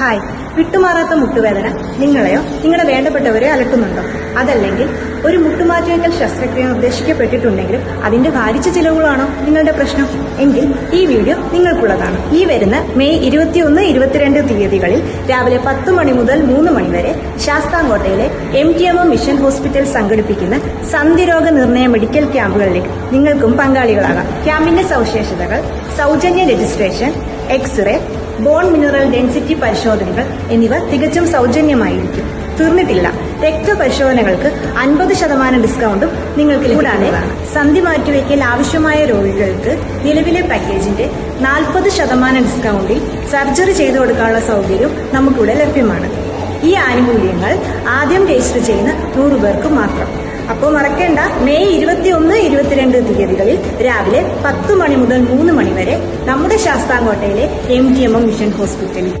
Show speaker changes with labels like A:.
A: Hi. വിട്ടുമാറാത്ത മുട്ടുവേദന നിങ്ങളെയോ? നിങ്ങളുടെ വേണ്ടപ്പെട്ടവരെയോ അലട്ടുന്നുണ്ടോ? അതല്ലെങ്കിൽ ഒരു മുട്ടുമാറ്റിവെക്കൽ ശസ്ത്രക്രിയ നിർദ്ദേശിക്കപ്പെട്ടിട്ടുണ്ടെങ്കിലും അതിന്റെ ഭാരിച്ച ചിലവുകളാണോ നിങ്ങളുടെ പ്രശ്നം? എങ്കിൽ ഈ വീഡിയോ നിങ്ങൾക്കുള്ളതാണ്. ഈ വരുന്ന മെയ് ഇരുപത്തിയൊന്ന് ഇരുപത്തിരണ്ട് തീയതികളിൽ രാവിലെ പത്ത് മണി മുതൽ മൂന്ന് മണി വരെ ശാസ്താംകോട്ടയിലെ M T M mission hospital സംഘടിപ്പിക്കുന്ന സന്ധിരോഗ നിർണയ മെഡിക്കൽ ക്യാമ്പുകളിലേക്ക് നിങ്ങൾക്കും പങ്കാളികളാകാം. ക്യാമ്പിന്റെ സവിശേഷതകൾ സൗജന്യ registration x ray bone mineral density പരിശോധനകൾ എന്നിവ തികച്ചും സൗജന്യമായിരിക്കും. തീർന്നിട്ടില്ല. രക്തപരിശോധനകൾക്ക് അൻപത് ശതമാനം ഡിസ്കൗണ്ടും നിങ്ങൾക്ക് കൂടാതെ സന്ധി മാറ്റിവെക്കൽ ആവശ്യമായ രോഗികൾക്ക് നിലവിലെ പാക്കേജിന്റെ നാൽപ്പത് ശതമാനം ഡിസ്കൗണ്ടിൽ സർജറി ചെയ്തു കൊടുക്കാനുള്ള സൗകര്യം നമുക്കിവിടെ ലഭ്യമാണ്. ഈ ആനുകൂല്യങ്ങൾ ആദ്യം രജിസ്റ്റർ ചെയ്യുന്ന നൂറ് പേർക്ക് മാത്രം. അപ്പോൾ മറക്കേണ്ട മെയ് ഇരുപത്തി ഇരുപത്തിരണ്ട് തീയതികളിൽ രാവിലെ പത്ത് മണി മുതൽ മൂന്ന് മണി വരെ നമ്മുടെ ശാസ്താംകോട്ടയിലെ M T M M mission ഹോസ്പിറ്റലിൽ